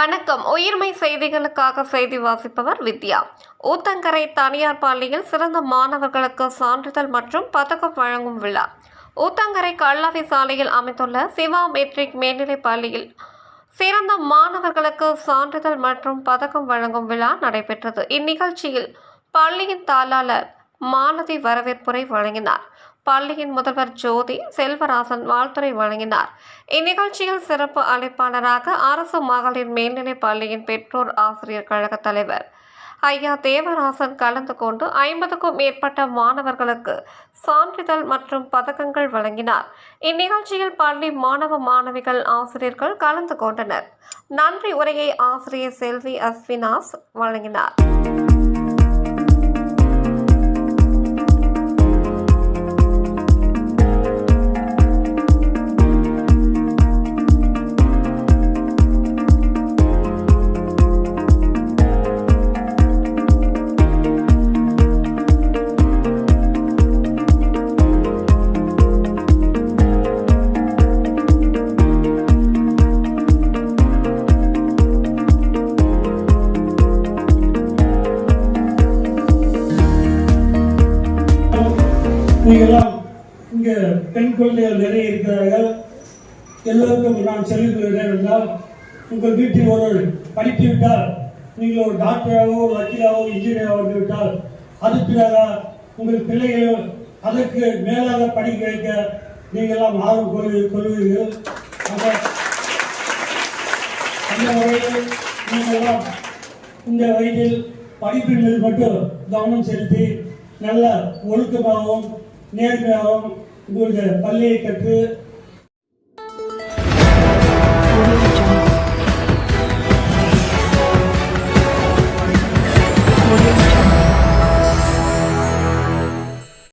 வணக்கம். உயிர்மை செய்திகளுக்காக செய்தி வாசிப்பவர் வித்யா. ஊத்தங்கரை தனியார் பள்ளியில் சிறந்த மாணவர்களுக்கு சான்றிதழ் மற்றும் பதக்கம் வழங்கும் விழா. ஊத்தங்கரை கல்லாவி சாலையில் அமைந்துள்ள சிவா மெட்ரிக் மேல்நிலைப் பள்ளியில் சிறந்த மாணவர்களுக்கு சான்றிதழ் மற்றும் பதக்கம் வழங்கும் விழா நடைபெற்றது. இந்நிகழ்ச்சியில் பள்ளியின் தாளாளர் மாலதி வரவேற்புரை வழங்கினார். பள்ளியின் முதல்வர் ஜோதி செல்வராசன் வாழ்த்துரை வழங்கினார். இந்நிகழ்ச்சியில் சிறப்பு அழைப்பாளராக அரசு மகளிர் மேல்நிலை பள்ளியின் பெற்றோர் ஆசிரியர் கழக தலைவர் ஐயா தேவராசன் கலந்து கொண்டு ஐம்பதுக்கும் மேற்பட்ட மாணவர்களுக்கு சான்றிதழ் மற்றும் பதக்கங்கள் வழங்கினார். இந்நிகழ்ச்சியில் பள்ளி மாணவ மாணவிகள் ஆசிரியர்கள் கலந்து கொண்டனர். நன்றி உரையை ஆசிரியர் செல்வி அஸ்வினாஸ் வழங்கினார். நீங்களாம் இங்கே பெண் குழந்தைகள் நிறைய இருக்கிறார்கள். எல்லோருக்கும் நான் சொல்லிக் என்றால் உங்கள் வீட்டில் ஒரு படித்து விட்டால் நீங்கள் ஒரு டாக்டராகவோ ஒரு வக்கீலாகவோ இன்ஜினியராக வந்து அது அதுக்காக உங்கள் பிள்ளைகள் அதற்கு மேலாக படிக்க வைக்க நீங்களாம் ஆர்வம் கொள்ளு கொள்வீர்கள். அந்த அந்த வகையில் நீங்களாம் இந்த வயதில் படிப்பின் மீது மட்டும் கவனம் செலுத்தி நல்ல ஒழுக்கமாகவும் நேர்மையாகவும் உங்களுடைய பள்ளியை கற்று